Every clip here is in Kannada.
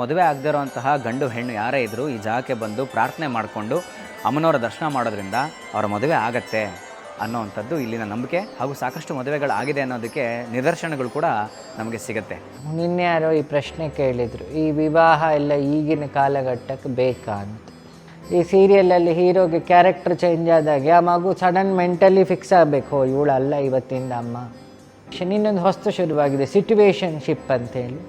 ಮದುವೆ ಆಗದೇ ಇರುವಂತಹ ಗಂಡು ಹೆಣ್ಣು ಯಾರೇ ಇದ್ದರೂ ಈ ಜಾಗಕ್ಕೆ ಬಂದು ಪ್ರಾರ್ಥನೆ ಮಾಡಿಕೊಂಡು ಅಮ್ಮನವರ ದರ್ಶನ ಮಾಡೋದ್ರಿಂದ ಅವರ ಮದುವೆ ಆಗತ್ತೆ ಅನ್ನೋವಂಥದ್ದು ಇಲ್ಲಿನ ನಂಬಿಕೆ ಹಾಗೂ ಸಾಕಷ್ಟು ಮದುವೆಗಳಾಗಿದೆ ಅನ್ನೋದಕ್ಕೆ ನಿದರ್ಶನಗಳು ಕೂಡ ನಮಗೆ ಸಿಗುತ್ತೆ. ನಿನ್ನೆ ಯಾರೋ ಈ ಪ್ರಶ್ನೆ ಕೇಳಿದರು, ಈ ವಿವಾಹ ಎಲ್ಲ ಈಗಿನ ಕಾಲಘಟ್ಟಕ್ಕೆ ಬೇಕಾ ಅಂತ. ಈ ಸೀರಿಯಲಲ್ಲಿ ಹೀರೋಗೆ ಕ್ಯಾರೆಕ್ಟರ್ ಚೇಂಜ್ ಆದಾಗ ಆ ಮಗು ಸಡನ್ ಮೆಂಟಲಿ ಫಿಕ್ಸ್ ಆಗಬೇಕು ಇವಳಲ್ಲ ಇವತ್ತಿಂದ ಅಮ್ಮ. ಇನ್ನೊಂದು ಹೊಸ್ತು ಶುರುವಾಗಿದೆ ಸಿಟುವೇಶನ್ಶಿಪ್ ಅಂತೇಳಿ.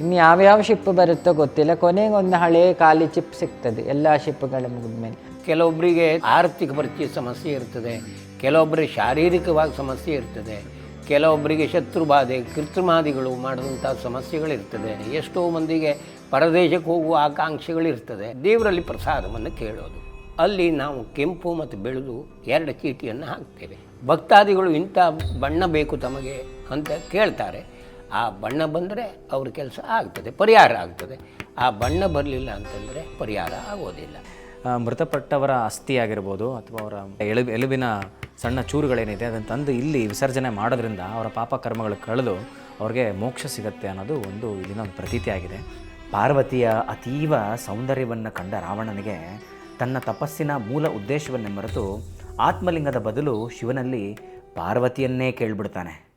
ಇನ್ನು ಯಾವ್ಯಾವ ಶಿಪ್ ಬರುತ್ತೋ ಗೊತ್ತಿಲ್ಲ. ಕೊನೆಗೆ ಒಂದು ಹಳೆಯ ಖಾಲಿ ಚಿಪ್ ಸಿಗ್ತದೆ. ಎಲ್ಲ ಶಿಪ್ಗಳ ಮುಗಿದ್ಮೇಲೆ. ಕೆಲವೊಬ್ಬರಿಗೆ ಆರ್ಥಿಕ ಪರಿಚಯ ಸಮಸ್ಯೆ ಇರ್ತದೆ. ಕೆಲವೊಬ್ಬರಿಗೆ ಶಾರೀರಿಕವಾಗಿ ಸಮಸ್ಯೆ ಇರ್ತದೆ. ಕೆಲವೊಬ್ಬರಿಗೆ ಶತ್ರುಬಾಧೆ ಕೃತ್ರಿಮಾದಿಗಳು ಮಾಡುವಂಥ ಸಮಸ್ಯೆಗಳಿರ್ತದೆ. ಎಷ್ಟೋ ಮಂದಿಗೆ ಪರದೇಶಕ್ಕೆ ಹೋಗುವ ಆಕಾಂಕ್ಷೆಗಳಿರ್ತದೆ. ದೇವರಲ್ಲಿ ಪ್ರಸಾದವನ್ನು ಕೇಳೋದು. ಅಲ್ಲಿ ನಾವು ಕೆಂಪು ಮತ್ತು ಬೆಳೆದು ಎರಡು ಚೀಟಿಯನ್ನು ಹಾಕ್ತೇವೆ. ಭಕ್ತಾದಿಗಳು ಇಂಥ ಬಣ್ಣ ಬೇಕು ತಮಗೆ ಅಂತ ಕೇಳ್ತಾರೆ. ಆ ಬಣ್ಣ ಬಂದರೆ ಅವ್ರ ಕೆಲಸ ಆಗ್ತದೆ, ಪರಿಹಾರ ಆಗ್ತದೆ. ಆ ಬಣ್ಣ ಬರಲಿಲ್ಲ ಅಂತಂದರೆ ಪರಿಹಾರ ಆಗೋದಿಲ್ಲ. ಮೃತಪಟ್ಟವರ ಅಸ್ಥಿ ಆಗಿರ್ಬೋದು ಅಥವಾ ಅವರ ಎಲುಬು ಎಲುಬಿನ ಸಣ್ಣ ಚೂರುಗಳೇನಿದೆ, ಅದನ್ನು ತಂದು ಇಲ್ಲಿ ವಿಸರ್ಜನೆ ಮಾಡೋದ್ರಿಂದ ಅವರ ಪಾಪ ಕರ್ಮಗಳು ಕಳೆದು ಅವ್ರಿಗೆ ಮೋಕ್ಷ ಸಿಗತ್ತೆ ಅನ್ನೋದು ಒಂದು ಇಲ್ಲಿನ ಒಂದು ಪ್ರತೀತಿ ಆಗಿದೆ. ಪಾರ್ವತಿಯ ಅತೀವ ಸೌಂದರ್ಯವನ್ನು ಕಂಡ ರಾವಣನಿಗೆ ತನ್ನ ತಪಸ್ಸಿನ ಮೂಲ ಉದ್ದೇಶವನ್ನೇ ಮರೆತು ಆತ್ಮಲಿಂಗದ ಬದಲು ಶಿವನಲ್ಲಿ ಪಾರ್ವತಿಯನ್ನೇ ಕೇಳ್ಬಿಡ್ತಾನೆ.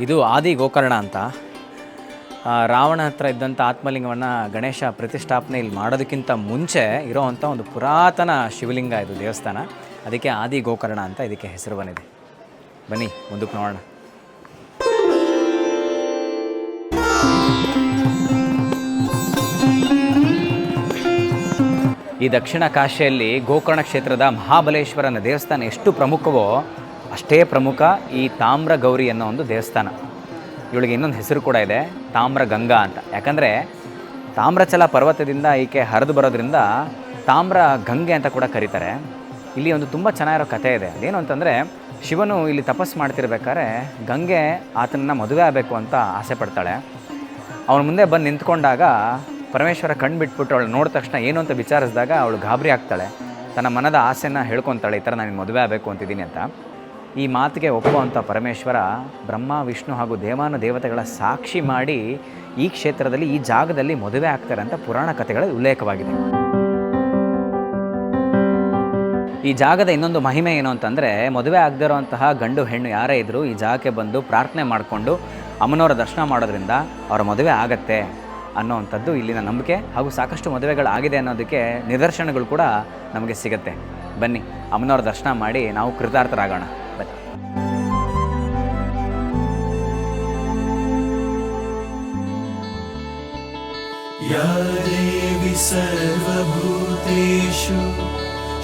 ಇದು ಆದಿ ಗೋಕರ್ಣ ಅಂತ. ರಾವಣ ಹತ್ರ ಇದ್ದಂಥ ಆತ್ಮಲಿಂಗವನ್ನು ಗಣೇಶ ಪ್ರತಿಷ್ಠಾಪನೆ ಇಲ್ಲಿ ಮಾಡೋದಕ್ಕಿಂತ ಮುಂಚೆ ಇರೋವಂಥ ಒಂದು ಪುರಾತನ ಶಿವಲಿಂಗ ಇದು ದೇವಸ್ಥಾನ. ಅದಕ್ಕೆ ಆದಿ ಗೋಕರ್ಣ ಅಂತ ಇದಕ್ಕೆ ಹೆಸರು ಬಂದಿದೆ. ಬನ್ನಿ, ಮುಂದಕ್ಕೆ ನೋಡೋಣ. ಈ ದಕ್ಷಿಣ ಕಾಶಿಯಲ್ಲಿ ಗೋಕರ್ಣ ಕ್ಷೇತ್ರದ ಮಹಾಬಲೇಶ್ವರನ ದೇವಸ್ಥಾನ ಎಷ್ಟು ಪ್ರಮುಖವೋ ಅಷ್ಟೇ ಪ್ರಮುಖ ಈ ತಾಮ್ರ ಗೌರಿ ಅನ್ನೋ ಒಂದು ದೇವಸ್ಥಾನ. ಇವಳಿಗೆ ಇನ್ನೊಂದು ಹೆಸರು ಕೂಡ ಇದೆ ತಾಮ್ರ ಗಂಗಾ ಅಂತ. ಯಾಕಂದರೆ ತಾಮ್ರಚಲ ಪರ್ವತದಿಂದ ಈಕೆ ಹರಿದು ಬರೋದ್ರಿಂದ ತಾಮ್ರ ಗಂಗೆ ಅಂತ ಕೂಡ ಕರೀತಾರೆ. ಇಲ್ಲಿ ಒಂದು ತುಂಬ ಚೆನ್ನಾಗಿರೋ ಕಥೆ ಇದೆ. ಅದೇನು ಅಂತಂದರೆ ಶಿವನು ಇಲ್ಲಿ ತಪಸ್ಸು ಮಾಡ್ತಿರ್ಬೇಕಾದ್ರೆ ಗಂಗೆ ಆತನನ್ನು ಮದುವೆ ಆಗಬೇಕು ಅಂತ ಆಸೆ ಪಡ್ತಾಳೆ. ಅವನ ಮುಂದೆ ಬಂದು ನಿಂತ್ಕೊಂಡಾಗ ಪರಮೇಶ್ವರ ಕಣ್ಣು ಬಿಟ್ಬಿಟ್ಟು ಅವಳು ನೋಡಿದ ತಕ್ಷಣ ಏನು ಅಂತ ವಿಚಾರಿಸಿದಾಗ ಅವಳು ಗಾಬರಿ ಆಗ್ತಾಳೆ. ತನ್ನ ಮನದ ಆಸೆನ ಹೇಳ್ಕೊತಾಳೆ, ಈ ಥರ ನಾನು ಮದುವೆ ಆಗಬೇಕು ಅಂತಿದ್ದೀನಿ ಅಂತ. ಈ ಮಾತಿಗೆ ಒಪ್ಪುವಂಥ ಪರಮೇಶ್ವರ ಬ್ರಹ್ಮ, ವಿಷ್ಣು ಹಾಗೂ ದೇವಾನ ದೇವತೆಗಳ ಸಾಕ್ಷಿ ಮಾಡಿ ಈ ಕ್ಷೇತ್ರದಲ್ಲಿ, ಈ ಜಾಗದಲ್ಲಿ ಮದುವೆ ಆಗ್ತಾರೆ ಅಂತ ಪುರಾಣ ಕಥೆಗಳಲ್ಲಿ ಉಲ್ಲೇಖವಾಗಿದೆ. ಈ ಜಾಗದ ಇನ್ನೊಂದು ಮಹಿಮೆ ಏನು ಅಂತಂದರೆ, ಮದುವೆ ಆಗದೇ ಅಂತಹ ಗಂಡು ಹೆಣ್ಣು ಯಾರೇ ಇದ್ದರೂ ಈ ಜಾಗಕ್ಕೆ ಬಂದು ಪ್ರಾರ್ಥನೆ ಮಾಡಿಕೊಂಡು ಅಮ್ಮನವರ ದರ್ಶನ ಮಾಡೋದ್ರಿಂದ ಅವರ ಮದುವೆ ಆಗತ್ತೆ ಅನ್ನೋವಂಥದ್ದು ಇಲ್ಲಿನ ನಂಬಿಕೆ ಹಾಗೂ ಸಾಕಷ್ಟು ಮದುವೆಗಳಾಗಿದೆ ಅನ್ನೋದಕ್ಕೆ ನಿದರ್ಶನಗಳು ಕೂಡ ನಮಗೆ ಸಿಗುತ್ತೆ. ಬನ್ನಿ, ಅಮ್ಮನವರ ದರ್ಶನ ಮಾಡಿ ನಾವು ಕೃತಾರ್ಥರಾಗೋಣ. या देवी सर्वभूतेषु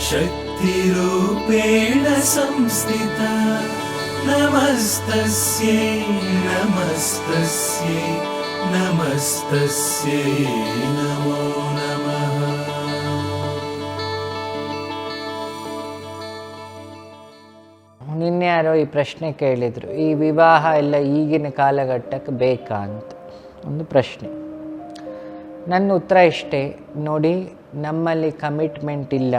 शक्तिरूपेण संस्थिता नमस्तस्यै नमस्तस्यै नमस्तस्यै नमो नमः ನಿನ್ನೆ ಯಾರೋ ಈ ಪ್ರಶ್ನೆ ಕೇಳಿದರು ಈ ವಿವಾಹ ಎಲ್ಲ ಈಗಿನ ಕಾಲಘಟ್ಟಕ್ಕೆ ಬೇಕಾ ಅಂತ ಒಂದು ಪ್ರಶ್ನೆ ನನ್ನ ಉತ್ತರ ಇಷ್ಟೇ ನೋಡಿ, ನಮ್ಮಲ್ಲಿ ಕಮಿಟ್ಮೆಂಟ್ ಇಲ್ಲ.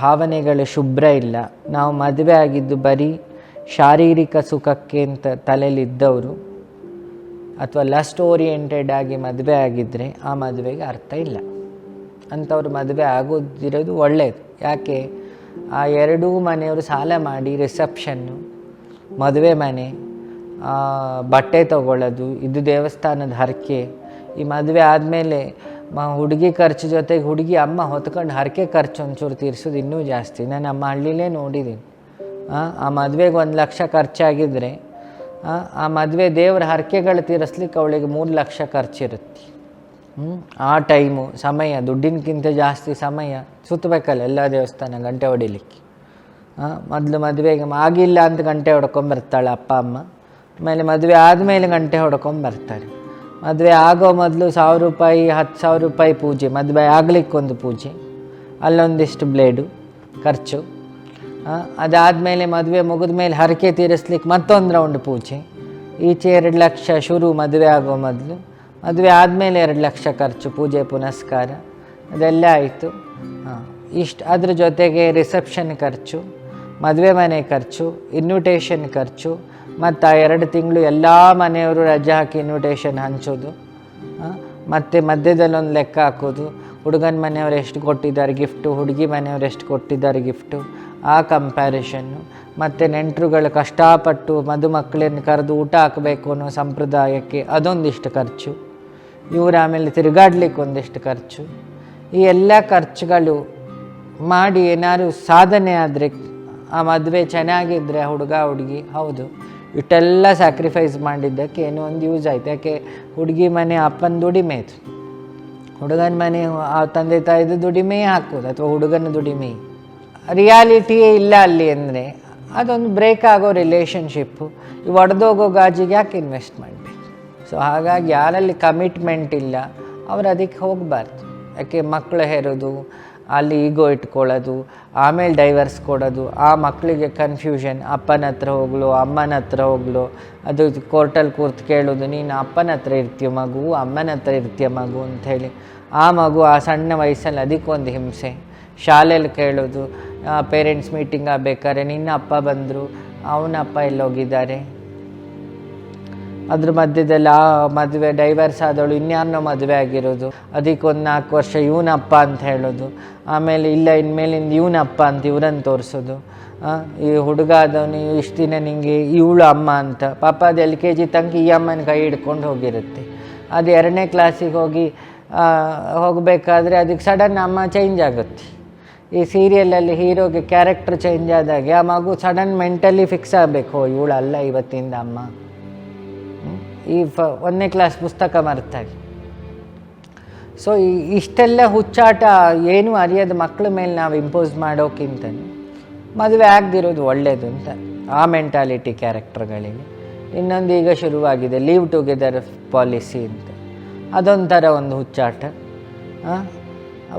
ಭಾವನೆಗಳು ಶುಭ್ರ ಇಲ್ಲ. ನಾವು ಮದುವೆ ಆಗಿದ್ದು ಬರೀ ಶಾರೀರಿಕ ಸುಖಕ್ಕೆ ಅಂತ ತಲೆಯಲ್ಲಿದ್ದವರು, ಅಥವಾ ಲಸ್ಟ್ ಓರಿಯೆಂಟೆಡ್ ಆಗಿ ಮದುವೆ ಆಗಿದ್ದರೆ ಆ ಮದುವೆಗೆ ಅರ್ಥ ಇಲ್ಲ. ಅಂಥವ್ರು ಮದುವೆ ಆಗೋದಿರೋದು ಒಳ್ಳೆಯದು ಯಾಕೆ? ಆ ಎರಡೂ ಮನೆಯವರು ಸಾಲ ಮಾಡಿ ರಿಸೆಪ್ಷನ್ನು ಮದುವೆ ಮನೆ ಬಟ್ಟೆ ತಗೊಳ್ಳೋದು, ಇದು ದೇವಸ್ಥಾನದ ಹರಕೆ ಈ ಮದುವೆ ಆದಮೇಲೆ ಮ ಹುಡುಗಿ ಖರ್ಚು ಜೊತೆಗೆ ಹುಡುಗಿ ಅಮ್ಮ ಹೊತ್ಕೊಂಡು ಹರಕೆ ಖರ್ಚು ಒಂಚೂರು ತೀರಿಸೋದು ಇನ್ನೂ ಜಾಸ್ತಿ. ನಾನು ನಮ್ಮ ಹಳ್ಳಿಲೇ ನೋಡಿದ್ದೀನಿ ಆ, ಮದುವೆಗೆ ಒಂದು ಲಕ್ಷ ಖರ್ಚಾಗಿದ್ದರೆ ಆ, ಆ ಮದುವೆ ದೇವ್ರ ಹರಕೆಗಳು ತೀರಿಸ್ಲಿಕ್ಕೆ ಅವಳಿಗೆ ಮೂರು ಲಕ್ಷ ಖರ್ಚಿರುತ್ತೆ. ಹ್ಞೂ ಆ ಟೈಮು ಸಮಯ ದುಡ್ಡಿನಕ್ಕಿಂತ ಜಾಸ್ತಿ ಸಮಯ ಸುತ್ತಬೇಕಲ್ಲ ಎಲ್ಲ ದೇವಸ್ಥಾನ ಗಂಟೆ ಹೊಡಿಲಿಕ್ಕೆ. ಮೊದಲು ಮದುವೆಗೆ ಆಗಿಲ್ಲ ಅಂತ ಗಂಟೆ ಹೊಡ್ಕೊಂಬರ್ತಾಳೆ ಅಪ್ಪ ಅಮ್ಮ. ಆಮೇಲೆ ಮದುವೆ ಆದಮೇಲೆ ಗಂಟೆ ಹೊಡ್ಕೊಂಬರ್ತಾರೆ ಮದುವೆ ಆಗೋ ಮೊದಲು ಸಾವಿರ ರೂಪಾಯಿ, ಹತ್ತು ಸಾವಿರ ರೂಪಾಯಿ ಪೂಜೆ, ಮದುವೆ ಆಗಲಿಕ್ಕೊಂದು ಪೂಜೆ. ಅಲ್ಲೊಂದಿಷ್ಟು ಬ್ಲೇಡು, ಖರ್ಚು. ಅದಾದಮೇಲೆ ಮದುವೆ ಮುಗಿದ ಮೇಲೆ ಹರಕೆ ತೀರಿಸ್ಲಿಕ್ಕೆ ಮತ್ತೊಂದು ರೌಂಡ್ ಪೂಜೆ. ಈಚೆ ಎರಡು ಲಕ್ಷ ಶುರು ಮದುವೆ ಆಗೋ ಮೊದಲು. ಮದುವೆ ಆದಮೇಲೆ ಎರಡು ಲಕ್ಷ ಖರ್ಚು, ಪೂಜೆ ಪುನಸ್ಕಾರ. ಅದೆಲ್ಲ ಆಯಿತು. ಇಷ್ಟು ಅದ್ರ ಜೊತೆಗೆ ರಿಸೆಪ್ಷನ್ ಖರ್ಚು, ಮದುವೆ ಮನೆ ಖರ್ಚು ಇನ್ವಿಟೇಷನ್ ಖರ್ಚು ಮತ್ತು ಆ ಎರಡು ತಿಂಗಳು ಎಲ್ಲ ಮನೆಯವರು ರಜೆ ಹಾಕಿ ಇನ್ವಿಟೇಷನ್ ಹಂಚೋದು. ಮತ್ತು ಮಧ್ಯದಲ್ಲಿ ಒಂದು ಲೆಕ್ಕ ಹಾಕೋದು. ಹುಡುಗನ ಮನೆಯವ್ರು ಎಷ್ಟು ಕೊಟ್ಟಿದ್ದಾರೆ ಗಿಫ್ಟು ಹುಡುಗಿ ಮನೆಯವ್ರು ಎಷ್ಟು ಕೊಟ್ಟಿದ್ದಾರೆ ಗಿಫ್ಟು ಆ ಕಂಪ್ಯಾರಿಷನ್ನು ಮತ್ತು ನೆಂಟರುಗಳು ಕಷ್ಟಪಟ್ಟು ಮದುಮಕ್ಕಳನ್ನು ಕರೆದು ಊಟ ಹಾಕಬೇಕು ಅನ್ನೋ ಸಂಪ್ರದಾಯಕ್ಕೆ ಅದೊಂದಿಷ್ಟು ಖರ್ಚು. ಇವರು ಆಮೇಲೆ ತಿರುಗಾಡ್ಲಿಕ್ಕೆ ಒಂದಿಷ್ಟು ಖರ್ಚು. ಈ ಎಲ್ಲ ಖರ್ಚುಗಳು ಮಾಡಿ ಏನಾದ್ರು ಸಾಧನೆ ಆದರೆ ಆ ಮದುವೆ ಚೆನ್ನಾಗಿದ್ದರೆ ಹುಡುಗ ಹುಡುಗಿ, ಹೌದು. ಇಷ್ಟೆಲ್ಲ ಸ್ಯಾಕ್ರಿಫೈಸ್ ಮಾಡಿದ್ದಕ್ಕೆ ಏನೋ ಒಂದು ಯೂಸ್ ಆಯ್ತು. ಯಾಕೆ, ಹುಡುಗಿ ಮನೆ ಅಪ್ಪನ ದುಡಿಮೆ ಇತ್ತು ಹುಡುಗನ ಮನೆ, ಆ ತಂದೆ ತಾಯಿದು ದುಡಿಮೆ ಹಾಕೋದು ಅಥವಾ ಹುಡುಗನ ದುಡಿಮೆ. ರಿಯಾಲಿಟಿಯೇ ಇಲ್ಲ ಅಲ್ಲಿ ಅಂದರೆ ಅದೊಂದು ಬ್ರೇಕ್ ಆಗೋ ರಿಲೇಷನ್ಶಿಪ್ಪು ಒಡೆದೋಗೋ ಗಾಜಿಗೆ ಯಾಕೆ ಇನ್ವೆಸ್ಟ್ ಮಾಡಬೇಕು? ಸೊ ಹಾಗಾಗಿ ಯಾರಲ್ಲಿ ಕಮಿಟ್ಮೆಂಟ್ ಇಲ್ಲ, ಅವರು ಅದಕ್ಕೆ ಹೋಗಬಾರ್ದು. ಯಾಕೆ ಮಕ್ಕಳು ಹೇರೋದು? ಅಲ್ಲಿ ಈಗೋ ಇಟ್ಕೊಳ್ಳೋದು, ಆಮೇಲೆ ಡೈವರ್ಸ್ ಕೊಡೋದು, ಆ ಮಕ್ಕಳಿಗೆ ಕನ್ಫ್ಯೂಷನ್ ಅಪ್ಪನ ಹತ್ರ ಹೋಗ್ಲು, ಅಮ್ಮನ ಹತ್ರ ಹೋಗ್ಲು. ಅದು ಕೋರ್ಟಲ್ಲಿ ಕೂರ್ತು ಕೇಳೋದು, ನೀನು ಅಪ್ಪನ ಹತ್ರ ಇರ್ತೀಯ ಮಗು, ಅಮ್ಮನ ಹತ್ರ ಇರ್ತೀಯ ಮಗು ಅಂಥೇಳಿ ಆ ಮಗು ಆ ಸಣ್ಣ ವಯಸ್ಸಲ್ಲಿ ಅದಕ್ಕೊಂದು ಹಿಂಸೆ. ಶಾಲೆಯಲ್ಲಿ ಕೇಳೋದು ಪೇರೆಂಟ್ಸ್ ಮೀಟಿಂಗ್ ಆಗಬೇಕಾದ್ರೆ ನಿನ್ನ ಅಪ್ಪ ಬಂದರು, ಅವನ ಅಪ್ಪ ಎಲ್ಲೋಗಿದ್ದಾರೆ. ಅದ್ರ ಮಧ್ಯದಲ್ಲಿ ಆ ಮದುವೆ ಡೈವರ್ಸ್ ಆದವಳು ಇನ್ಯಾರನ್ನೋ ಮದುವೆ ಆಗಿರೋದು. ಅದಕ್ಕೊಂದು ನಾಲ್ಕು ವರ್ಷ ಇವನಪ್ಪ ಅಂತ ಹೇಳೋದು. ಆಮೇಲೆ ಇಲ್ಲ, ಇನ್ಮೇಲಿಂದ ಇವನಪ್ಪ ಅಂತ ಇವ್ರನ್ನ ತೋರಿಸೋದು. ಈ ಹುಡುಗ ಆದವನು ಇಷ್ಟು ದಿನ ನಿಂಗೆ ಇವಳು ಅಮ್ಮ ಅಂತ. ಪಾಪ ಅದು ಎಲ್ ಕೆ ಜಿ ತಂಗಿ ಈ ಅಮ್ಮನ ಕೈ ಹಿಡ್ಕೊಂಡು ಹೋಗಿರುತ್ತೆ. ಅದು ಎರಡನೇ ಕ್ಲಾಸಿಗೆ ಹೋಗಿ ಹೋಗಬೇಕಾದ್ರೆ ಅದಕ್ಕೆ ಸಡನ್ ಅಮ್ಮ ಚೇಂಜ್ ಆಗುತ್ತೆ. ಈ ಸೀರಿಯಲಲ್ಲಿ ಹೀರೋಗೆ ಕ್ಯಾರೆಕ್ಟರ್ ಚೇಂಜ್ ಆದಾಗೆ ಆ ಮಗು ಸಡನ್ ಮೆಂಟಲಿ ಫಿಕ್ಸ್ ಆಗಬೇಕು. ಇವಳಲ್ಲ ಇವತ್ತಿಂದ ಅಮ್ಮ? ಈ ಫ ಒಂದನೇ ಕ್ಲಾಸ್ ಪುಸ್ತಕ ಮರೆತಾಗಿ. ಸೊ ಈ ಇಷ್ಟೆಲ್ಲ ಹುಚ್ಚಾಟ ಏನು ಅರಿಯದ ಮಕ್ಕಳ ಮೇಲೆ ನಾವು ಇಂಪೋಸ್ ಮಾಡೋಕ್ಕಿಂತ ಮದುವೆ ಆಗದಿರೋದು ಒಳ್ಳೆಯದು ಅಂತ ಆ ಮೆಂಟಾಲಿಟಿ ಕ್ಯಾರೆಕ್ಟರ್ಗಳಿಗೆ ಇನ್ನೊಂದು ಈಗ ಶುರುವಾಗಿದೆ ಲೀವ್ ಟುಗೆದರ್ ಪಾಲಿಸಿ ಅಂತ. ಅದೊಂಥರ ಒಂದು ಹುಚ್ಚಾಟ?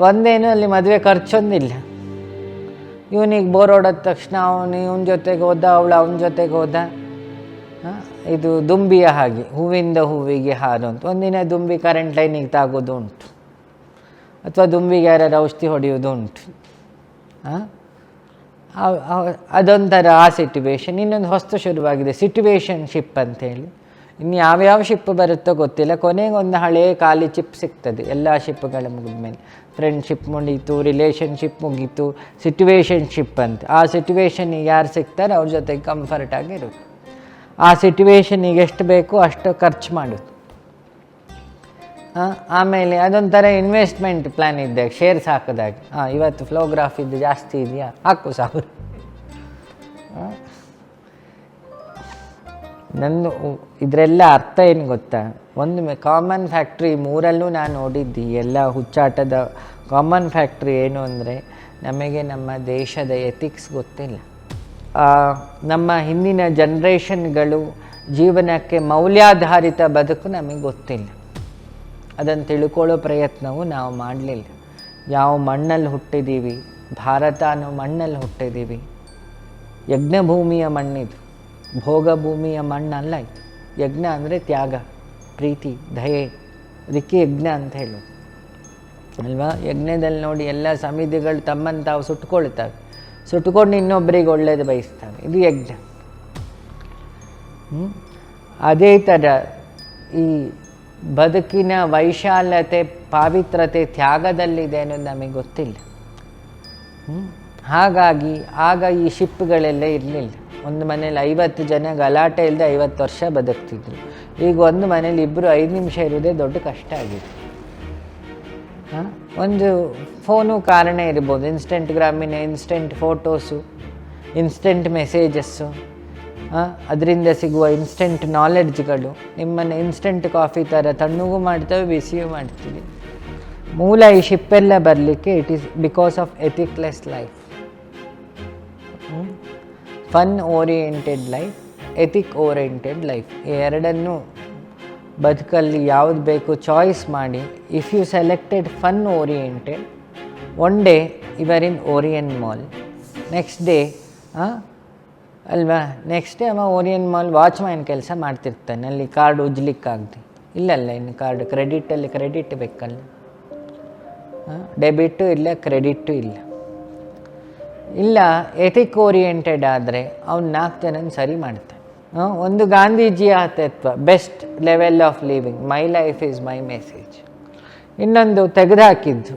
ಒಂದೇನು ಅಲ್ಲಿ ಮದುವೆ ಖರ್ಚೊಂದಿಲ್ಲ. ಇವನಿಗೆ ಬೋರ್ ಹೊಡೋದ ತಕ್ಷಣ ಅವನು, ಇವನ ಜೊತೆಗೆ ಹೋದ, ಅವಳು ಅವನ ಜೊತೆಗೆ ಹೋದ. ಇದು ದುಂಬಿಯ ಹಾಗೆ, ಹೂವಿಂದ ಹೂವಿಗೆ ಹಾರು ಅಂತ. ಒಂದಿನ ದುಂಬಿ ಕರೆಂಟ್ ಲೈನಿಗೆ ತಾಗೋದು ಉಂಟು. ಅಥವಾ ದುಂಬಿಗೆ ಯಾರು ಔಷಧಿ ಹೊಡೆಯೋದು ಉಂಟು. ಅದೊಂಥರ ಆ ಸಿಟ್ಯುವೇಶನ್ ಇನ್ನೊಂದು ಹೊಸ್ತು ಶುರುವಾಗಿದೆ ಸಿಟ್ಯುವೇಶನ್ ಶಿಪ್ ಅಂತೇಳಿ. ಇನ್ನು ಯಾವ್ಯಾವ ಶಿಪ್ ಬರುತ್ತೋ ಗೊತ್ತಿಲ್ಲ. ಕೊನೆಗೆ ಒಂದು ಹಳೆಯ ಖಾಲಿ ಚಿಪ್ ಸಿಗ್ತದೆ, ಎಲ್ಲ ಶಿಪ್ಗಳ ಮುಗಿದ ಮೇಲೆ. ಫ್ರೆಂಡ್ಶಿಪ್ ಮುಗೀತು ರಿಲೇಷನ್ಶಿಪ್ ಮುಗೀತು ಸಿಟ್ಯುವೇಶನ್ಶಿಪ್ ಅಂತ. ಆ ಸಿಟ್ಯುವೇಶನಿಗೆ ಯಾರು ಸಿಗ್ತಾರೆ? ಅವ್ರ ಜೊತೆಗೆ ಕಂಫರ್ಟಾಗಿ ಆಗಿರೋದು ಆ ಸಿಟ್ಯುವೇಶನಿಗೆ ಎಷ್ಟು ಬೇಕೋ ಅಷ್ಟು ಖರ್ಚು ಮಾಡೋದು. ಆಮೇಲೆ ಅದೊಂಥರ ಇನ್ವೆಸ್ಟ್ಮೆಂಟ್ ಪ್ಲ್ಯಾನ್ ಇದ್ದಾಗ ಶೇರ್ಸ್ ಹಾಕಿದಾಗ. ಹಾಂ ಇವತ್ತು ಫ್ಲೋಗ್ರಾಫ್ ಇದ್ದು ಜಾಸ್ತಿ ಇದೆಯಾ? ಹಾಕು ಸಾವಿರ? ನಂದು ಇದರೆಲ್ಲ ಅರ್ಥ ಏನು ಗೊತ್ತಾ? ಒಂದು ಕಾಮನ್ ಫ್ಯಾಕ್ಟ್ರಿ ಮೂರಲ್ಲೂ ನಾನು ನೋಡಿದ್ದು, ಎಲ್ಲ ಹುಚ್ಚಾಟದ ಕಾಮನ್ ಫ್ಯಾಕ್ಟ್ರಿ ಏನು ಅಂದರೆ ನಮಗೆ ನಮ್ಮ ದೇಶದ ಎಥಿಕ್ಸ್ ಗೊತ್ತಿಲ್ಲ. ನಮ್ಮ ಹಿಂದಿನ ಜನ್ರೇಷನ್ಗಳು ಜೀವನಕ್ಕೆ ಮೌಲ್ಯಾಧಾರಿತ ಬದುಕು ನಮಗೆ ಗೊತ್ತಿಲ್ಲ. ಅದನ್ನು ತಿಳ್ಕೊಳ್ಳೋ ಪ್ರಯತ್ನವು ನಾವು ಮಾಡಲಿಲ್ಲ. ಯಾವ ಮಣ್ಣಲ್ಲಿ ಹುಟ್ಟಿದ್ದೀವಿ, ಭಾರತ ಅನ್ನೋ ಮಣ್ಣಲ್ಲಿ ಹುಟ್ಟಿದ್ದೀವಿ. ಯಜ್ಞಭೂಮಿಯ ಮಣ್ಣಿದು, ಭೋಗಭೂಮಿಯ ಮಣ್ಣಲ್ಲ ಇದು. ಯಜ್ಞ ಅಂದರೆ ತ್ಯಾಗ, ಪ್ರೀತಿ, ದಯೆ ಅದಕ್ಕೆ ಯಜ್ಞ ಅಂತ ಹೇಳೋದು. ಅಲ್ವಾ? ಯಜ್ಞದಲ್ಲಿ ನೋಡಿ ಎಲ್ಲ ಸಮಿತಿಗಳು ತಮ್ಮನ್ನು ತಾವು ಸುಟ್ಕೊಳ್ತವೆ ಸುಟ್ಕೊಂಡು ಇನ್ನೊಬ್ಬರಿಗೆ ಒಳ್ಳೇದು ಬಯಸ್ತಾನೆ ಇದು ಯಜ್ಞ? ಅದೇ ಥರ ಈ ಬದುಕಿನ ವೈಶಾಲ್ಯತೆ ಪಾವಿತ್ರತೆ ತ್ಯಾಗದಲ್ಲಿದೆ ಅನ್ನೋದು ನಮಗೆ ಗೊತ್ತಿಲ್ಲ? ಹಾಗಾಗಿ ಆಗ ಈ ಶಿಪ್ಗಳೆಲ್ಲ ಇರಲಿಲ್ಲ ಒಂದು ಮನೇಲಿ ಐವತ್ತು ಜನ ಗಲಾಟೆ ಇಲ್ಲದೆ ಐವತ್ತು ವರ್ಷ ಬದುಕ್ತಿದ್ರು ಈಗ ಒಂದು ಮನೇಲಿ ಇಬ್ಬರು ಐದು ನಿಮಿಷ ಇರೋದೇ ದೊಡ್ಡ ಕಷ್ಟ ಆಗಿದೆ ಆ? ಒಂದು ಫೋನು ಕಾರಣ ಇರ್ಬೋದು. ಇನ್ಸ್ಟೆಂಟ್ ಗ್ರಾಮೀಣ ಇನ್ಸ್ಟೆಂಟ್ ಫೋಟೋಸು ಇನ್ಸ್ಟೆಂಟ್ ಮೆಸೇಜಸ್ಸು ಅದರಿಂದ ಸಿಗುವ ಇನ್ಸ್ಟೆಂಟ್ ನಾಲೆಡ್ಜ್ಗಳು ನಿಮ್ಮನ್ನು ಇನ್ಸ್ಟೆಂಟ್ ಕಾಫಿ ಥರ ತಣ್ಣಗೂ ಮಾಡ್ತವೆ, ಬಿಸಿಯೂ ಮಾಡ್ತೀವಿ. ಮೂಲ ಈ ಶಿಪ್ಪೆಲ್ಲ ಬರಲಿಕ್ಕೆ it is because of ethicless life fun oriented life ethic oriented life ಈ ಎರಡನ್ನು ಬದುಕಲ್ಲಿ ಯಾವುದು ಬೇಕು ಚಾಯ್ಸ್ ಮಾಡಿ. If you selected fun oriented one day ಇವರ್ in Orion mall next day ಅಲ್ವಾ? ನೆಕ್ಸ್ಟ್ ಡೇ ಅವ ಓರಿಯನ್ ಮಾಲ್ ವಾಚ್ ವಾಚ್ಮ್ಯಾನ್ ಕೆಲಸ ಮಾಡ್ತಿರ್ತಾನೆ. ಅಲ್ಲಿ ಕಾರ್ಡ್ ಉಜ್ಲಿಕ್ಕಾಗದೆ. ಇಲ್ಲಲ್ಲ ಇನ್ನು ಕಾರ್ಡ್ ಕ್ರೆಡಿಟಲ್ಲಿ ಕ್ರೆಡಿಟ್ ಬೇಕಲ್ಲ. ಡೆಬಿಟು ಇಲ್ಲ ಕ್ರೆಡಿಟ್ಟು ಇಲ್ಲ. ಇಲ್ಲ ಎಥಿಕ್ ಓರಿಯೆಂಟೆಡ್ ಆದರೆ ಅವ್ನು ನಾಲ್ಕು ಜನನ ಸರಿ ಮಾಡ್ತಾನೆ. ಒಂದು ಗಾಂಧೀಜಿಯ ತತ್ವ best level of living my life is my message ಇನ್ನೊಂದು ತೆಗೆದುಹಾಕಿದ್ದು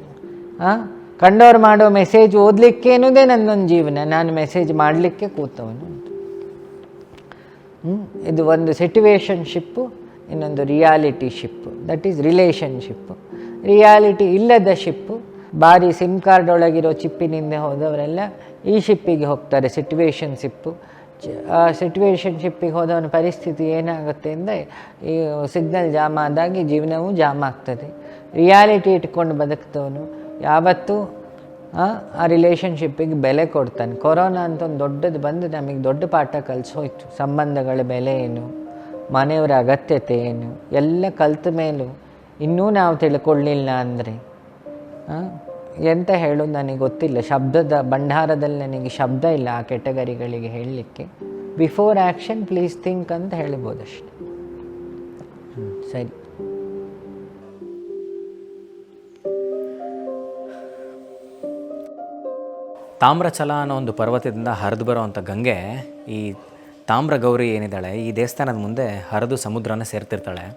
ಕಂಡವ್ರು ಮಾಡೋ ಮೆಸೇಜ್ ಓದಲಿಕ್ಕೆ ಅನ್ನೋದೇ ನನ್ನೊಂದು ಜೀವನ, ನಾನು ಮೆಸೇಜ್ ಮಾಡಲಿಕ್ಕೆ ಕೂತವನು? ಇದು ಒಂದು ಸಿಟುವೇಶನ್ಶಿಪ್ಪು ಇನ್ನೊಂದು reality ship that is relationship reality ಇಲ್ಲದ ಶಿಪ್ಪು ಭಾರಿ ಸಿಮ್ ಕಾರ್ಡ್ ಒಳಗಿರೋ ಚಿಪ್ಪಿನಿಂದ ಹೋದವರೆಲ್ಲ ಈ ಶಿಪ್ಪಿಗೆ ಹೋಗ್ತಾರೆ ಸಿಟುವೇಶನ್ ಶಿಪ್ಪು ಆ ಸಿಟುವೇಶನ್ ಶಿಪ್ಪಿಗೆ ಹೋದವನ ಪರಿಸ್ಥಿತಿ ಏನಾಗುತ್ತೆ ಅಂದರೆ ಈ ಸಿಗ್ನಲ್ ಜಾಮ್ ಆದಾಗಿ ಜೀವನವೂ ಜಾಮ್ ಆಗ್ತದೆ. ರಿಯಾಲಿಟಿ ಇಟ್ಕೊಂಡು ಬದುಕ್ತವನು ಯಾವತ್ತೂ ಆ, ಆ ರಿಲೇಷನ್ಶಿಪ್ಪಿಗೆ ಬೆಲೆ ಕೊಡ್ತಾನೆ. ಕೊರೋನಾ ಅಂತ ಒಂದು ದೊಡ್ಡದು ಬಂದು ನಮಗೆ ದೊಡ್ಡ ಪಾಠ ಕಲಿಸೋಯ್ತು ಸಂಬಂಧಗಳ ಬೆಲೆ ಏನು ಮನೆಯವರ ಅಗತ್ಯತೆ ಏನು ಎಲ್ಲ ಕಲ್ತ ಮೇಲೂ ಇನ್ನೂ ನಾವು ತಿಳ್ಕೊಳ್ಳಿಲ್ಲ ಅಂದರೆ ಎಂತ ಹೇಳೋದು ನನಗೆ ಗೊತ್ತಿಲ್ಲ. ಶಬ್ದದ ಭಂಡಾರದಲ್ಲಿ ನನಗೆ ಶಬ್ದ ಇಲ್ಲ ಆ ಕೆಟಗರಿಗಳಿಗೆ ಹೇಳಲಿಕ್ಕೆ. ಬಿಫೋರ್ ಆ್ಯಕ್ಷನ್ ಪ್ಲೀಸ್ ಥಿಂಕ್ ಅಂತ ಹೇಳ್ಬೋದಷ್ಟೆ. ಅಷ್ಟೆ ಸರಿ. ತಾಮ್ರಚಲ ಅನ್ನೋ ಒಂದು ಪರ್ವತದಿಂದ ಹರಿದು ಬರೋವಂಥ ಗಂಗೆ, ಈ ತಾಮ್ರಗೌರಿ ಏನಿದ್ದಾಳೆ, ಈ ದೇವಸ್ಥಾನದ ಮುಂದೆ ಹರಿದು ಸಮುದ್ರನ ಸೇರ್ತಿರ್ತಾಳೆ.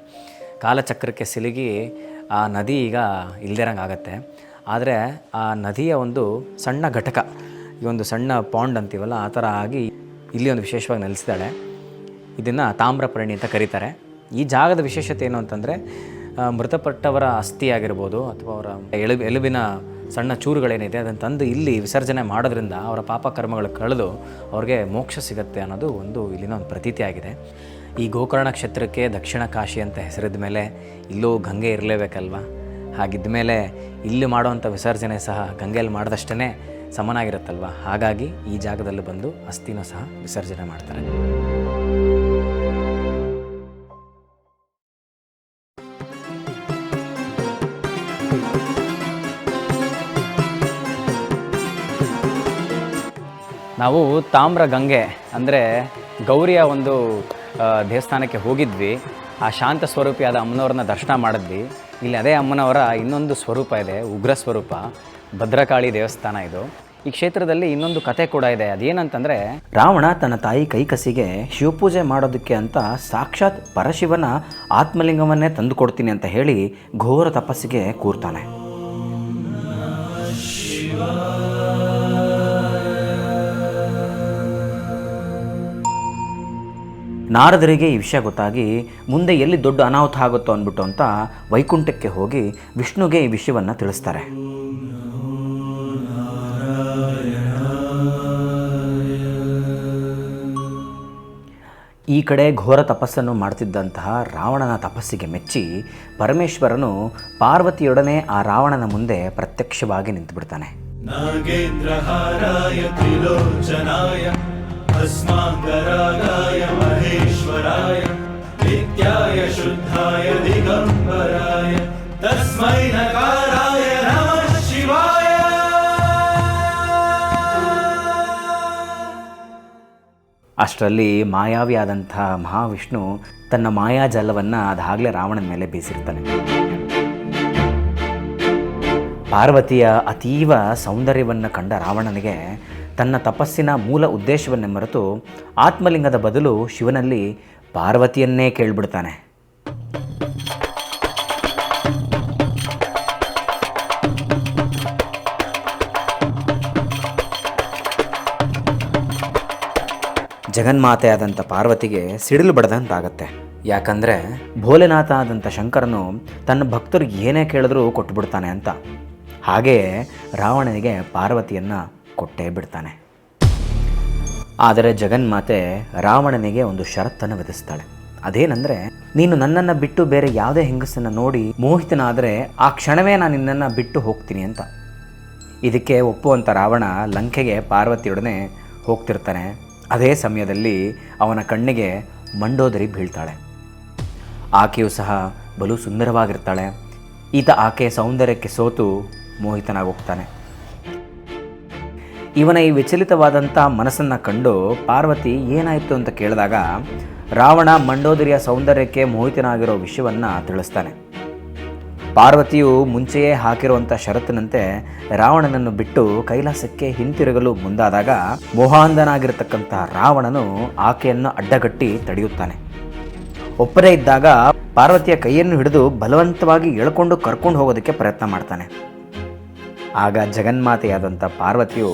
ಕಾಲಚಕ್ರಕ್ಕೆ ಸಿಲುಗಿ ಆ ನದಿ ಈಗ ಇಲ್ದಿರಂಗೆ ಆಗತ್ತೆ ಆದರೆ ಆ ನದಿಯ ಒಂದು ಸಣ್ಣ ಘಟಕ, ಈ ಒಂದು ಸಣ್ಣ ಪಾಂಡ್ ಅಂತೀವಲ್ಲ, ಆ ಥರ ಆಗಿ ಇಲ್ಲಿ ಒಂದು ವಿಶೇಷವಾಗಿ ನೆಲೆಸಿದ್ದಾಳೆ. ಇದನ್ನು ತಾಮ್ರಪರ್ಣಿ ಅಂತ ಕರೀತಾರೆ. ಈ ಜಾಗದ ವಿಶೇಷತೆ ಏನು ಅಂತಂದರೆ ಮೃತಪಟ್ಟವರ ಅಸ್ಥಿ ಆಗಿರ್ಬೋದು ಅಥವಾ ಅವರ ಎಲುಬು ಎಲುಬಿನ ಸಣ್ಣ ಚೂರುಗಳೇನಿದೆ, ಅದನ್ನು ತಂದು ಇಲ್ಲಿ ವಿಸರ್ಜನೆ ಮಾಡೋದ್ರಿಂದ ಅವರ ಪಾಪ ಕರ್ಮಗಳು ಕಳೆದು ಅವ್ರಿಗೆ ಮೋಕ್ಷ ಸಿಗುತ್ತೆ ಅನ್ನೋದು ಒಂದು ಇಲ್ಲಿನ ಒಂದು ಪ್ರತೀತಿ ಆಗಿದೆ. ಈ ಗೋಕರ್ಣ ಕ್ಷೇತ್ರಕ್ಕೆ ದಕ್ಷಿಣ ಕಾಶಿ ಅಂತ ಹೆಸರಿದ ಮೇಲೆ ಇಲ್ಲೂ ಗಂಗೆ ಇರಲೇಬೇಕಲ್ವ? ಹಾಗಿದ್ದ ಮೇಲೆ ಇಲ್ಲಿ ಮಾಡುವಂಥ ವಿಸರ್ಜನೆ ಸಹ ಗಂಗೆಯಲ್ಲಿ ಮಾಡಿದಷ್ಟೇ ಸಮನಾಗಿರುತ್ತಲ್ವ? ಹಾಗಾಗಿ ಈ ಜಾಗದಲ್ಲಿ ಬಂದು ಅಸ್ಥಿನೂ ಸಹ ವಿಸರ್ಜನೆ ಮಾಡ್ತಾರೆ. ನಾವು ತಾಮ್ರ ಗಂಗೆ ಅಂದರೆ ಗೌರಿಯ ಒಂದು ದೇವಸ್ಥಾನಕ್ಕೆ ಹೋಗಿದ್ವಿ. ಆ ಶಾಂತ ಸ್ವರೂಪಿಯಾದ ಅಮ್ಮನವ್ರನ್ನ ದರ್ಶನ ಮಾಡಿದ್ವಿ. ಇಲ್ಲಿ ಅದೇ ಅಮ್ಮನವರ ಇನ್ನೊಂದು ಸ್ವರೂಪ ಇದೆ, ಉಗ್ರ ಸ್ವರೂಪ, ಭದ್ರಕಾಳಿ ದೇವಸ್ಥಾನ ಇದು. ಈ ಕ್ಷೇತ್ರದಲ್ಲಿ ಇನ್ನೊಂದು ಕತೆ ಕೂಡ ಇದೆ. ಅದೇನಂತಂದರೆ, ರಾವಣ ತನ್ನ ತಾಯಿ ಕೈಕಸಿಗೆ ಶಿವಪೂಜೆ ಮಾಡೋದಕ್ಕೆ ಅಂತ ಸಾಕ್ಷಾತ್ ಪರಶಿವನ ಆತ್ಮಲಿಂಗವನ್ನೇ ತಂದು ಕೊಡ್ತೀನಿ ಅಂತ ಹೇಳಿ ಘೋರ ತಪಸ್ಸಿಗೆ ಕೂರ್ತಾನೆ. ನಾರದರಿಗೆ ಈ ವಿಷಯ ಗೊತ್ತಾಗಿ ಮುಂದೆ ಎಲ್ಲಿ ದೊಡ್ಡ ಅನಾಹುತ ಆಗುತ್ತೋ ಅಂದ್ಬಿಟ್ಟು ಅಂತ ವೈಕುಂಠಕ್ಕೆ ಹೋಗಿ ವಿಷ್ಣುಗೆ ಈ ವಿಷಯವನ್ನು ತಿಳಿಸ್ತಾರೆ. ಈ ಕಡೆ ಘೋರ ತಪಸ್ಸನ್ನು ಮಾಡ್ತಿದ್ದಂತಹ ರಾವಣನ ತಪಸ್ಸಿಗೆ ಮೆಚ್ಚಿ ಪರಮೇಶ್ವರನು ಪಾರ್ವತಿಯೊಡನೆ ಆ ರಾವಣನ ಮುಂದೆ ಪ್ರತ್ಯಕ್ಷವಾಗಿ ನಿಂತುಬಿಡ್ತಾನೆ. नागेन्द्रहाराय त्रिलोचनाय अस्माकरागाय महेश्वराय नित्याय शुद्धाय दिगम्बराय तस्मै नकाराय नमः शिवाय ಅಷ್ಟರಲ್ಲಿ ಮಾಯಾವಿಯಾದಂಥ ಮಹಾವಿಷ್ಣು ತನ್ನ ಮಾಯಾಜಾಲವನ್ನು ಅದಾಗಲೇ ರಾವಣನ ಮೇಲೆ ಬೀಸಿರ್ತಾನೆ ಪಾರ್ವತಿಯ ಅತೀವ ಸೌಂದರ್ಯವನ್ನು ಕಂಡ ರಾವಣನಿಗೆ ತನ್ನ ತಪಸ್ಸಿನ ಮೂಲ ಉದ್ದೇಶವನ್ನೇ ಮರೆತು ಆತ್ಮಲಿಂಗದ ಬದಲು ಶಿವನಲ್ಲಿ ಪಾರ್ವತಿಯನ್ನೇ ಕೇಳ್ಬಿಡ್ತಾನೆ. ಜಗನ್ಮಾತೆಯಾದಂಥ ಪಾರ್ವತಿಗೆ ಸಿಡಿಲು ಬಡದಂತಾಗತ್ತೆ. ಯಾಕಂದರೆ ಭೋಲೆನಾಥ ಆದಂಥ ಶಂಕರನು ತನ್ನ ಭಕ್ತರಿಗೆ ಏನೇ ಕೇಳಿದ್ರೂ ಕೊಟ್ಟುಬಿಡ್ತಾನೆ ಅಂತ. ಹಾಗೆಯೇ ರಾವಣನಿಗೆ ಪಾರ್ವತಿಯನ್ನು ಕೊಟ್ಟೇ ಬಿಡ್ತಾನೆ. ಆದರೆ ಜಗನ್ಮಾತೆ ರಾವಣನಿಗೆ ಒಂದು ಷರತ್ತನ್ನು ವಿಧಿಸ್ತಾಳೆ. ಅದೇನಂದ್ರೆ, ನೀನು ನನ್ನನ್ನು ಬಿಟ್ಟು ಬೇರೆ ಯಾವುದೇ ಹೆಂಗಸನ್ನು ನೋಡಿ ಮೋಹಿತನಾದರೆ ಆ ಕ್ಷಣವೇ ನಾನು ನಿನ್ನನ್ನು ಬಿಟ್ಟು ಹೋಗ್ತೀನಿ ಅಂತ. ಇದಕ್ಕೆ ಒಪ್ಪುವಂಥ ರಾವಣ ಲಂಕೆಗೆ ಪಾರ್ವತಿಯೊಡನೆ ಹೋಗ್ತಿರ್ತಾನೆ. ಅದೇ ಸಮಯದಲ್ಲಿ ಅವನ ಕಣ್ಣಿಗೆ ಮಂಡೋದರಿ ಬೀಳ್ತಾಳೆ. ಆಕೆಯು ಸಹ ಬಲು ಸುಂದರವಾಗಿರ್ತಾಳೆ. ಈತ ಆಕೆಯ ಸೌಂದರ್ಯಕ್ಕೆ ಸೋತು ಮೋಹಿತನಾಗೋಗ್ತಾನೆ ಇವನ ಈ ವಿಚಲಿತವಾದಂಥ ಮನಸ್ಸನ್ನು ಕಂಡು ಪಾರ್ವತಿ ಏನಾಯಿತು ಅಂತ ಕೇಳಿದಾಗ ರಾವಣ ಮಂಡೋದರಿಯ ಸೌಂದರ್ಯಕ್ಕೆ ಮೋಹಿತನಾಗಿರೋ ವಿಷಯವನ್ನು ತಿಳಿಸ್ತಾನೆ. ಪಾರ್ವತಿಯು ಮುಂಚೆಯೇ ಹಾಕಿರುವಂಥ ಷರತ್ತಿನಂತೆ ರಾವಣನನ್ನು ಬಿಟ್ಟು ಕೈಲಾಸಕ್ಕೆ ಹಿಂತಿರುಗಲು ಮುಂದಾದಾಗ ಮೋಹಾಂಧನಾಗಿರತಕ್ಕಂಥ ರಾವಣನು ಆಕೆಯನ್ನು ಅಡ್ಡಗಟ್ಟಿ ತಡೆಯುತ್ತಾನೆ. ಒಪ್ಪದೇ ಇದ್ದಾಗ ಪಾರ್ವತಿಯ ಕೈಯನ್ನು ಹಿಡಿದು ಬಲವಂತವಾಗಿ ಎಳ್ಕೊಂಡು ಕರ್ಕೊಂಡು ಹೋಗೋದಕ್ಕೆ ಪ್ರಯತ್ನ ಮಾಡ್ತಾನೆ. ಆಗ ಜಗನ್ಮಾತೆಯಾದಂಥ ಪಾರ್ವತಿಯು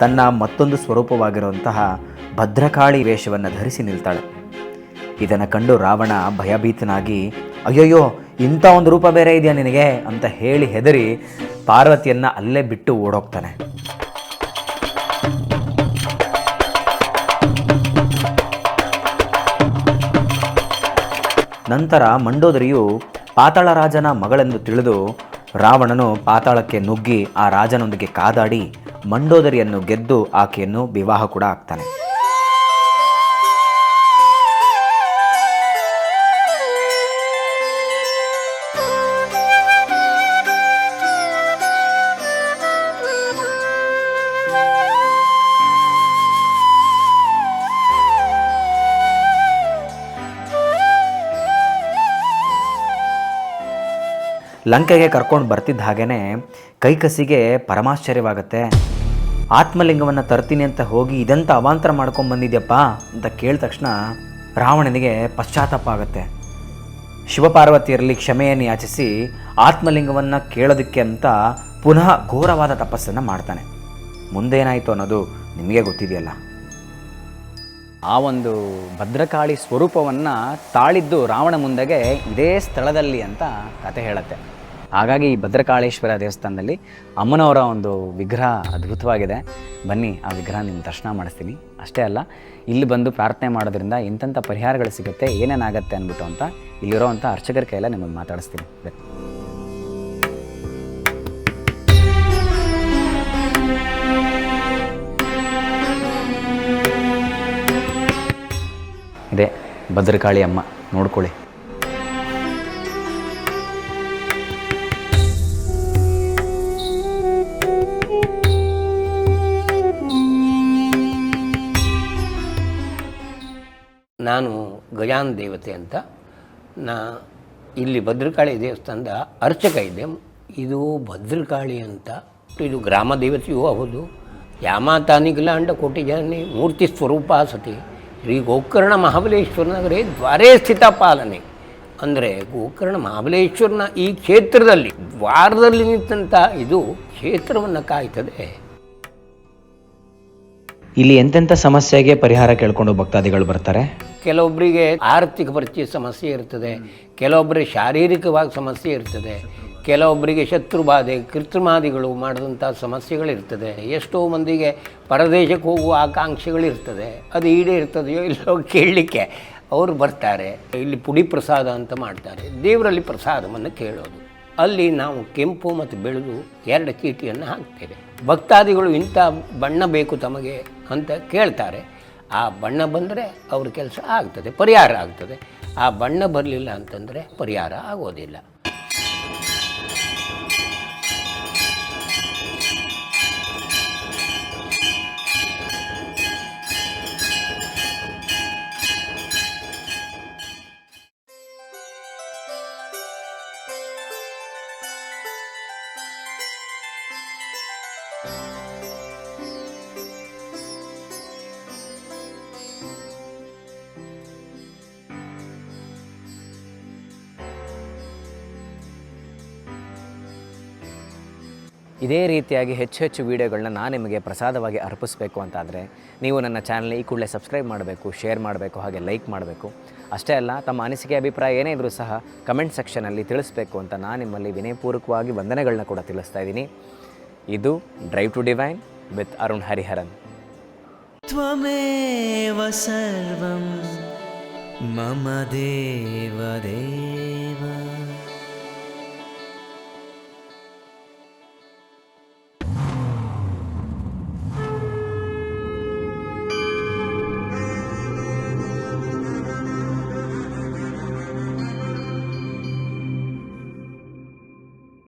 ತನ್ನ ಮತ್ತೊಂದು ಸ್ವರೂಪವಾಗಿರುವಂತಹ ಭದ್ರಕಾಳಿ ವೇಷವನ್ನು ಧರಿಸಿ ನಿಲ್ತಾಳೆ. ಇದನ್ನು ಕಂಡು ರಾವಣ ಭಯಭೀತನಾಗಿ, ಅಯ್ಯಯ್ಯೋ, ಇಂಥ ಒಂದು ರೂಪ ಬೇರೆ ಇದೆಯಾ ನಿನಗೆ? ಅಂತ ಹೇಳಿ ಹೆದರಿ ಪಾರ್ವತಿಯನ್ನು ಅಲ್ಲೇ ಬಿಟ್ಟು ಓಡೋಗ್ತಾನೆ. ನಂತರ ಮಂಡೋದರಿಯು ಪಾತಾಳ ರಾಜನ ಮಗಳೆಂದು ತಿಳಿದು ರಾವಣನು ಪಾತಾಳಕ್ಕೆ ನುಗ್ಗಿ ಆ ರಾಜನೊಂದಿಗೆ ಕಾದಾಡಿ ಮಂಡೋದರಿಯನ್ನು ಗೆದ್ದು ಆಕೆಯನ್ನು ವಿವಾಹ ಕೂಡ ಆಗ್ತಾನೆ. ಲಂಕೆಗೆ ಕರ್ಕೊಂಡು ಬರ್ತಿದ್ದ ಹಾಗೇ ಕೈಕಸಿಗೆ ಪರಮಾಶ್ಚರ್ಯವಾಗುತ್ತೆ. ಆತ್ಮಲಿಂಗವನ್ನು ತರ್ತೀನಿ ಅಂತ ಹೋಗಿ ಇದಂತ ಅವಾಂತರ ಮಾಡ್ಕೊಂಡು ಬಂದಿದ್ಯಪ್ಪ ಅಂತ ಕೇಳಿದ ತಕ್ಷಣ ರಾವಣನಿಗೆ ಪಶ್ಚಾತ್ತಾಪ ಆಗುತ್ತೆ. ಶಿವಪಾರ್ವತಿಯರಲ್ಲಿ ಕ್ಷಮೆಯನ್ನು ಯಾಚಿಸಿ ಆತ್ಮಲಿಂಗವನ್ನು ಕೇಳೋದಕ್ಕೆ ಅಂತ ಪುನಃ ಘೋರವಾದ ತಪಸ್ಸನ್ನು ಮಾಡ್ತಾನೆ. ಮುಂದೇನಾಯಿತು ಅನ್ನೋದು ನಿಮಗೆ ಗೊತ್ತಿದೆಯಲ್ಲ. ಆ ಒಂದು ಭದ್ರಕಾಳಿ ಸ್ವರೂಪವನ್ನು ತಾಳಿದ್ದು ರಾವಣ ಮುಂದೆಗೆ ಇದೇ ಸ್ಥಳದಲ್ಲಿ ಅಂತ ಕತೆ ಹೇಳುತ್ತೆ. ಹಾಗಾಗಿ ಈ ಭದ್ರಕಾಳೇಶ್ವರ ದೇವಸ್ಥಾನದಲ್ಲಿ ಅಮ್ಮನವರ ಒಂದು ವಿಗ್ರಹ ಅದ್ಭುತವಾಗಿದೆ. ಬನ್ನಿ, ಆ ವಿಗ್ರಹ ನಿಮ್ಮ ದರ್ಶನ ಮಾಡಿಸ್ತೀನಿ. ಅಷ್ಟೇ ಅಲ್ಲ, ಇಲ್ಲಿ ಬಂದು ಪ್ರಾರ್ಥನೆ ಮಾಡೋದ್ರಿಂದ ಇಂಥಂಥ ಪರಿಹಾರಗಳು ಸಿಗುತ್ತೆ, ಏನೇನಾಗತ್ತೆ ಅಂದ್ಬಿಟ್ಟು ಅಂತ ಇಲ್ಲಿರೋವಂಥ ಅರ್ಚಕರ ಕೈಯೆಲ್ಲ ನಿಮಗೆ ಮಾತಾಡಿಸ್ತೀನಿ. ಇದೆ ಭದ್ರಕಾಳಿ ಅಮ್ಮ, ನೋಡ್ಕೊಳ್ಳಿ. ನಾನು ಗಜಾನ ದೇವತೆ ಅಂತ, ನಾ ಇಲ್ಲಿ ಭದ್ರಕಾಳಿ ದೇವಸ್ಥಾನದ ಅರ್ಚಕ ಇದೆ. ಇದು ಭದ್ರಕಾಳಿ ಅಂತ, ಇದು ಗ್ರಾಮ ದೇವತೆಯೂ ಹೌದು. ಯಾಮಾತಾನಿಗಿಲ್ಲ ಅಂಡ ಕೋಟಿ ಜನನಿ, ಮೂರ್ತಿ ಸ್ವರೂಪ ಸತಿ. ಶ್ರೀ ಗೋಕರ್ಣ ಮಹಾಬಲೇಶ್ವರನಗರೇ ದ್ವಾರೇ ಸ್ಥಿತ ಪಾಲನೆ. ಅಂದರೆ ಗೋಕರ್ಣ ಮಹಾಬಲೇಶ್ವರನ ಈ ಕ್ಷೇತ್ರದಲ್ಲಿ, ದ್ವಾರದಲ್ಲಿ ನಿಂತಂಥ ಇದು ಕ್ಷೇತ್ರವನ್ನು ಕಾಯ್ತದೆ. ಇಲ್ಲಿ ಎಂತೆಂಥ ಸಮಸ್ಯೆಗೆ ಪರಿಹಾರ ಕೇಳ್ಕೊಂಡು ಭಕ್ತಾದಿಗಳು ಬರ್ತಾರೆ? ಕೆಲವೊಬ್ಬರಿಗೆ ಆರ್ಥಿಕ ಪರಿಚಯ ಸಮಸ್ಯೆ ಇರ್ತದೆ ಕೆಲವೊಬ್ಬರಿಗೆ ಶಾರೀರಿಕವಾಗಿ ಸಮಸ್ಯೆ ಇರ್ತದೆ ಕೆಲವೊಬ್ಬರಿಗೆ ಶತ್ರುಬಾಧೆ ಕೃತ್ರಿಮಾದಿಗಳು ಮಾಡಿದಂಥ ಸಮಸ್ಯೆಗಳಿರ್ತದೆ. ಎಷ್ಟೋ ಮಂದಿಗೆ ಪರದೇಶಕ್ಕೆ ಹೋಗುವ ಆಕಾಂಕ್ಷೆಗಳಿರ್ತದೆ. ಅದು ಈಡೇರ್ತದೆಯೋ ಇಲ್ಲೋ ಕೇಳಲಿಕ್ಕೆ ಅವರು ಬರ್ತಾರೆ. ಇಲ್ಲಿ ಪುಡಿ ಪ್ರಸಾದ ಅಂತ ಮಾಡ್ತಾರೆ. ದೇವರಲ್ಲಿ ಪ್ರಸಾದವನ್ನು ಕೇಳೋದು. ಅಲ್ಲಿ ನಾವು ಕೆಂಪು ಮತ್ತು ಬೆಳೆದು ಎರಡು ಚೀಟಿಯನ್ನು ಹಾಕ್ತೇವೆ. ಭಕ್ತಾದಿಗಳು ಇಂಥ ಬಣ್ಣ ಬೇಕು ತಮಗೆ ಅಂತ ಕೇಳ್ತಾರೆ. ಆ ಬಣ್ಣ ಬಂದರೆ ಅವ್ರ ಕೆಲಸ ಆಗ್ತದೆ ಪರಿಹಾರ ಆಗ್ತದೆ. ಆ ಬಣ್ಣ ಬರಲಿಲ್ಲ ಅಂತಂದರೆ ಪರಿಹಾರ ಆಗೋದಿಲ್ಲ. ಇದೇ ರೀತಿಯಾಗಿ ಹೆಚ್ಚು ಹೆಚ್ಚು ವೀಡಿಯೋಗಳನ್ನ ನಾನು ನಿಮಗೆ ಪ್ರಸಾದವಾಗಿ ಅರ್ಪಿಸಬೇಕು ಅಂತಾದರೆ ನೀವು ನನ್ನ ಚಾನಲ್ ಈ ಕೂಡಲೇ ಸಬ್ಸ್ಕ್ರೈಬ್ ಮಾಡಬೇಕು, ಶೇರ್ ಮಾಡಬೇಕು, ಹಾಗೆ ಲೈಕ್ ಮಾಡಬೇಕು. ಅಷ್ಟೇ ಅಲ್ಲ, ತಮ್ಮ ಅನಿಸಿಕೆ, ಅಭಿಪ್ರಾಯ ಏನೇ ಇದ್ದರೂ ಸಹ ಕಮೆಂಟ್ ಸೆಕ್ಷನಲ್ಲಿ ತಿಳಿಸ್ಬೇಕು ಅಂತ ನಾನು ನಿಮ್ಮಲ್ಲಿ ವಿನಯಪೂರ್ವಕವಾಗಿ ವಂದನೆಗಳನ್ನ ಕೂಡ ತಿಳಿಸ್ತಾ ಇದ್ದೀನಿ. ಇದು drive to divine with Arun Hariharan ತ್ವಮೇವ ಸರ್ವಂ ಮಮ ದೇವ ದೇವ.